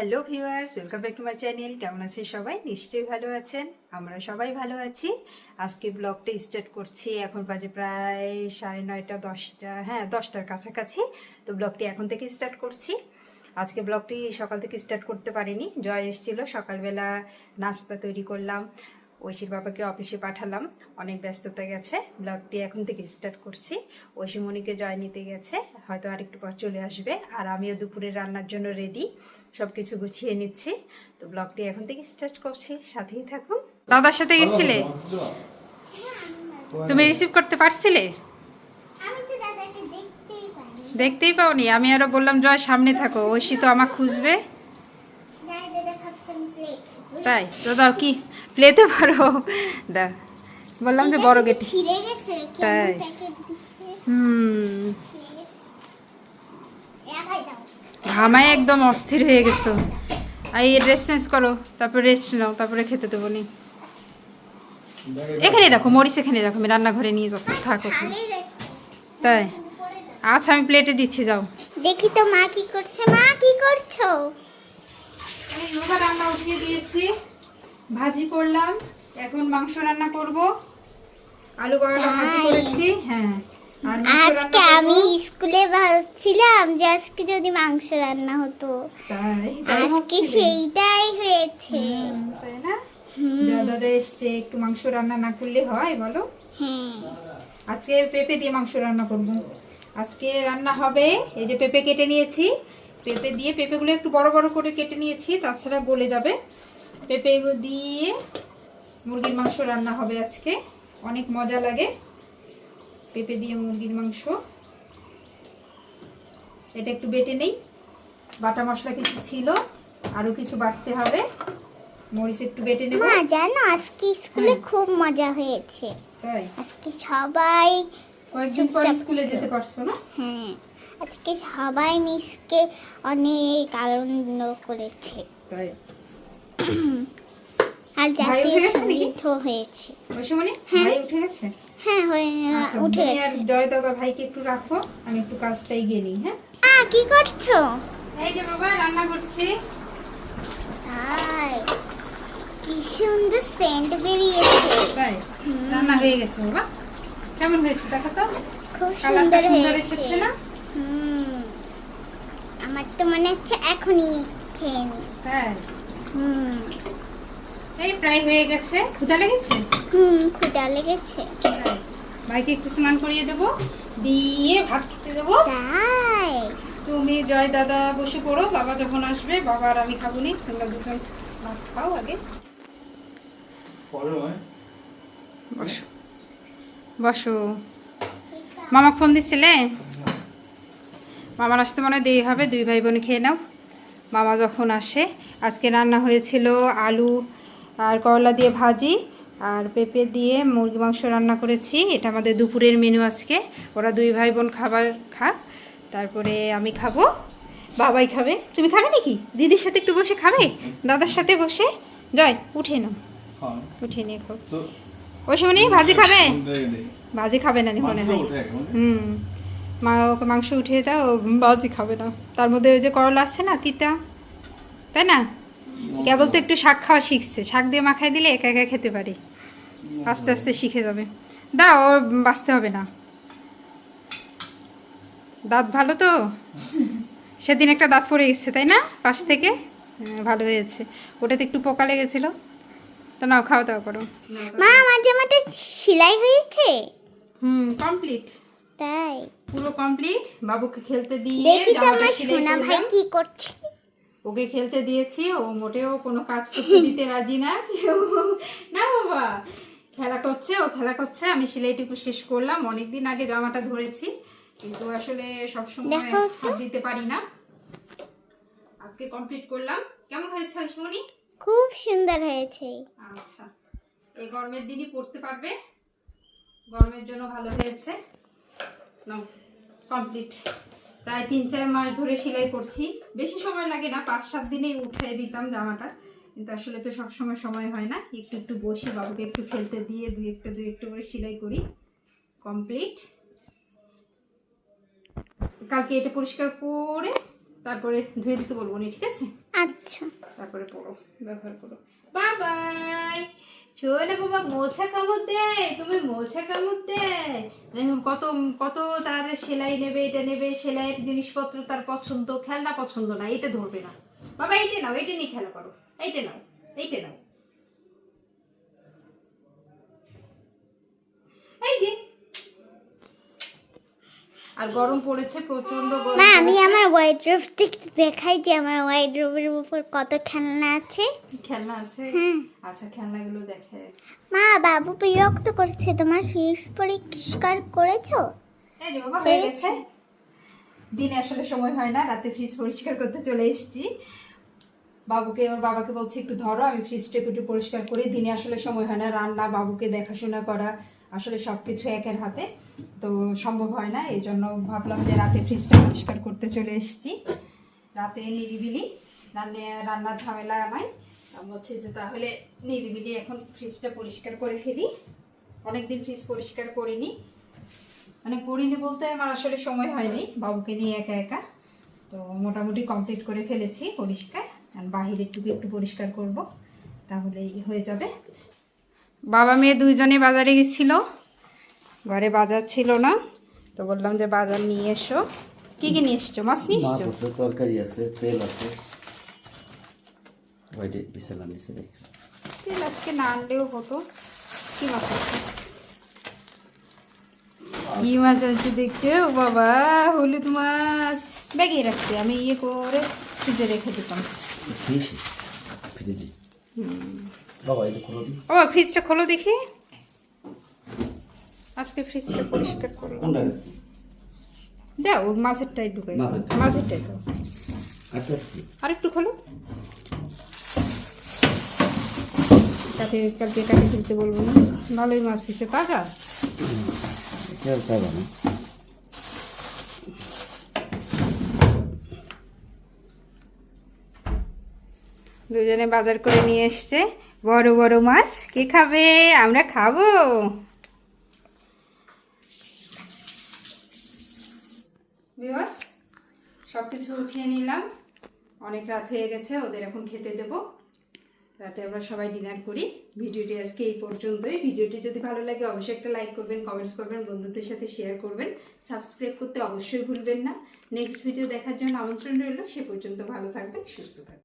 Hello viewers welcome back to my channel কেমন আছে সবাই? নিশ্চয়ই ভালো আছেন। আমরা সবাই ভালো আছি। আজকে ব্লগটা স্টার্ট করছি। এখন বাজে প্রায় সাড়ে নয়টা, দশটা হ্যাঁ দশটার কাছাকাছি। তো ব্লগটি এখন থেকে স্টার্ট করছি। আজকে ব্লগটি সকাল থেকে স্টার্ট করতে পারিনি। জয় এসেছিল, সকালবেলা নাস্তা তৈরি করলাম। ঐশীর বাবাকে অফিসে পাঠালাম। অনেক ব্যস্ততা গেছে। ব্লগটি এখন থেকে স্টার্ট করছি। ঐশীমণিকে জয় নিতে গেছে। হয়তো আরেকটু পর চলে আসবে। আর আমিও দুপুরে রান্নার জন্য রেডি সব কিছু গুছিয়ে নিচ্ছি। তো ব্লগটি এখন থেকে স্টার্ট করছি। সাথেই থাকুন। দাদার সাথে গেছিলে? তুমি রিসিভ করতে পারছিলে? আমি তো দাদাকে দেখতেই পাওনি। আমি আরও বললাম জয় সামনে থাকো। ঐশী তো আমার খুঁজবে। তাই? তো দাও কি? প্লেতে পারো। দা বললাম যে বড় গেট। ছিঁড়ে গেছে তাই। হুম। ঘামায় একদম অস্থির হয়ে গেছো। আর এই ড্রেস চেঞ্জ করো তারপর রেস্ট নাও তারপরে খেতে দেবো নি এখানে রাখো মরিচ এখানে রাখো আমি রান্নাঘরে নিয়ে যাচ্ছি থাকো তাই। আচ্ছা আমি প্লেটে দিচ্ছি যাও। দেখি তো মা কি করছে মা কি করছ? আমি রান্না উঠিয়ে দিয়েছি। ভাজি করলাম। এখন মাংস রান্না করব। আলু করলা ভাজি? করেছি হ্যাঁ। আজকে আমি স্কুলে ভাবছিলাম যে আজকে যদি মাংস রান্না হতো। আজকে সেইটাই হয়েছে। তাই না? দাদা এসছে একটু মাংস রান্না না করলে হয় বলো? হ্যাঁ। আজকে পেঁপে দিয়ে মাংস রান্না করব। আজকে রান্না হবে এই যে পেঁপে কেটে নিয়েছি। পেঁপে দিয়ে পেঁপেগুলো একটু বড় বড় করে কেটে নিয়েছি তাছাড়া গলে যাবে। পেঁপে দিয়ে মুরগির মাংস রান্না হবে আজকে। অনেক মজা লাগে। পেঁপে দিয়ে মুরগির মাংস। এটা একটু বেটে নেই। বাটা মশলা কিছু ছিল আরও কিছু বাটতে হবে। মরিচ একটু বেটে নেব। মা জানো আজকে স্কুলে হ্যাঁ। খুব মজা হয়েছে। তাই? আজকে সবাই কয়েকদিন পর স্কুলে যেতে পারছ না? হ্যাঁ আজকে সবাই মিসকে অনেক আনন্দ করেছে। তাই? ভাই জাতীয় হয়েছে। হ্যাঁ। ভাই উঠে গেছে? হ্যাঁ হয়ে আচ্ছা, উঠে গেছে। জয় দাদা ভাইকে একটু রাখো। আমি একটু কাজটা এগিয়ে নিই হ্যাঁ? আ কি করছ? এই যে বাবা রান্না করছি। তাই কি সুন্দর সেন্ট বেরিয়েছে। তাই রান্না হয়ে গেছে বাবা। কেমন হয়েছে দেখো তো? খুব সুন্দর হয়েছে। না? হুম আমার তো মনে হচ্ছে এখনই খেয়ে নি। তাই। হুম এই প্রায় হয়ে গেছে। ক্ষুধা লেগেছে? হুম ক্ষুদা লেগেছে। ভাইকে একটু স্নান করিয়ে দেবো দিয়ে ভাত খেতে দেবো। তাই। তুমি জয় দাদা বসে পড়ো বাবা যখন আসবে বাবা আর আমি খাব নি তোমরা দুজন ভাত খাও আগে। বসো। বসো। মামা ফোন দিছিলে? মামার আসতে মনে হয় দেরি হবে দুই ভাই বোন খেয়ে নাও। মামা যখন আসে আজকে রান্না হয়েছিল আলু আর করলা দিয়ে ভাজি আর পেঁপে দিয়ে মুরগি মাংস রান্না করেছি। এটা আমাদের দুপুরের মেনু আজকে। ওরা দুই ভাই বোন খাবার খাক তারপরে আমি খাব বাবাই খাবে। তুমি খাবে নাকি? দিদির সাথে একটু বসে খাবে? দাদার সাথে বসে? জয় উঠে নাও। হ্যাঁ। উঠে নিয়ে খাও। ওই সময় ভাজি খাবে? ভাজি খাবে না নি মনে হয়? হুম। মা ওকে মাংস উঠিয়ে দাও ও ভাজি খাবে না। তার মধ্যে ওই যে করলা আসছে না তিতা? তাই না? কেবল তো একটু শাক খাওয়া শিখছে। শাক দিয়ে মাখাই দিলে একা একা খেতে পারে। আস্তে আস্তে শিখে যাবে। দাও ওর বাঁচতে হবে না। দাঁত ভালো তো? সেদিন একটা দাঁত পড়ে গেছে তাই না? পাশ থেকে? হ্যাঁ, ভালো হয়েছে। ওটাতে একটু পোকা লেগেছিল। তো নাও খাওয়া দাওয়া করো। মা আমার জামাটা সেলাই হয়েছে? হুম কমপ্লিট তাই। পুরো কমপ্লিট বাবুকে খেলতে দিয়ে দেখি তো আমার সোনা ভাই কি করছে। ওকে খেলতে দিয়েছি ও মোটেও কোনো কাজ করতে দিতে রাজি না। না বাবা খেলা করছে ও খেলা করছে আমি সেলাইটুকু শেষ করলাম। অনেকদিন আগে জামাটা ধরেছি কিন্তু আসলে সবসময় হাত দিতে পারি না। আজকে কমপ্লিট করলাম। কেমন হয়েছে শুনি খুব সুন্দর হয়েছে। আচ্ছা এই গরমের দিনই পড়তে পারবে। গরমের জন্য ভালো হয়েছে। নাও কমপ্লিট প্রায় তিন চার মাস ধরে সেলাই করছি। বেশি সময় লাগে না পাঁচ সাত দিনেই উঠিয়ে দিতাম জামাটা। কিন্তু আসলে তো সবসময় সময় হয় না। একটু একটু বসি বাবুকে একটু খেলতে দিয়ে দুই একটা দুই একটা করে সেলাই করি। কমপ্লিট কালকে এটা পরিষ্কার করে তারপরে ধুয়ে দিতে বলব নি ঠিক আছে? আচ্ছা। তারপরে পড়ো ব্যবহার করো। বাবাই শোনে বাবা, মোছা কামড় দেয়, তুমি মোছা কামড় দেয়। কত কত তার সেলাই নেবে, এটা নেবে, সেলাইয়ের জিনিসপত্র তার পছন্দ, খেলনা পছন্দ না, এটা ধরবে না। বাবা, এইটা নাও, এইটা নিয়ে খেলা করো, এইটা নাও এইটা নাও এই যে আর গরম পড়েছে প্রচণ্ড গরম মা আমি। আমার ওয়াইড্রোব একটু দেখাই যে আমার ওয়াইড্রোবের উপর কত খেলনা আছে। খেলনা আছে? হ্যাঁ। আচ্ছা খেলনাগুলো দেখে মা বাবু বিরক্ত করছে তোমার ফিস পরিষ্কার করেছ? এই যে বাবা হয়ে গেছে। দিনে আসলে সময় হয় না রাতে ফ্রিজ পরিষ্কার করতে চলে এসেছি। বাবুকে ওর বাবাকে বলছি একটু ধরো আমি ফ্রিজটা একটু পরিষ্কার করি। দিনে আসলে সময় হয় না রান্না বাবুকে দেখাশোনা করা আসলে সব কিছু একের হাতে। তো সম্ভব হয় না এই জন্য ভাবলাম যে রাতে ফ্রিজটা পরিষ্কার করতে চলে এসেছি। রাতে নিরিবিলি, রান্না, রান্নার ঝামেলা আমায় বলছি যে তাহলে নিরিবিলি এখন ফ্রিজটা পরিষ্কার করে ফেলি। অনেকদিন ফ্রিজ পরিষ্কার করিনি। মানে করিনি বলতে আমার আসলে সময় হয়নি, বাবুকে নিয়ে একা একা। তো মোটামুটি কমপ্লিট করে ফেলেছি পরিষ্কার। আর বাহিরের একটু পরিষ্কার করব, তাহলেই হয়ে যাবে। বাবা মেয়ে দুইজনে বাজারে গেছিল। ঘরে বাজার ছিল না তো বললাম যে বাজার নিয়ে এসো। কি কি নিয়ে এসছো? মাছ নিয়ে এসছো? আছে তরকারি আছে তেল আছে। ওইটি বিছানা নিচে রেখে তেল আজকে না আনলেও হতো। কি মাছ আছে? কি মাছ আছে দেখছ ও বাবা হলুদ মাছ। ব্যাগে রাখছি আমি ইয়ে করে ফ্রিজে রেখে দিতাম। ফ্রিজে? ফ্রিজে? বাবা এটা খুলো ও ফ্রিজটা খোলো দেখি। আজকে ফ্রিজটা পরিষ্কার করলাম। কোনটা? দাও মাছেরটাই ঢুকাই মাছেরটাই দাও। আর একটু খোলো। কাটে কালকে কাটে তুলতে বলব না? ভালোই মাছ হয়েছে তাজা না। দুজনে বাজার করে নিয়ে এসছে। বড় বড় মাছ। কে খাবে? আমরা খাব। ভিউয়ার্স সব কিছু উঠিয়ে নিলাম। অনেক রাত হয়ে গেছে, ওদের এখন খেতে দেব। রাতে আমরা সবাই ডিনার করি। ভিডিওটি আজকে এই পর্যন্তই। ভিডিওটি যদি ভালো লাগে, অবশ্যই একটা লাইক করবেন কমেন্টস করবেন, বন্ধুদের সাথে শেয়ার করবেন। সাবস্ক্রাইব করতে অবশ্যই ভুলবেন না। নেক্সট ভিডিও দেখার জন্য আমন্ত্রণ রইল। সে পর্যন্ত ভালো থাকবেন, সুস্থ থাকবেন।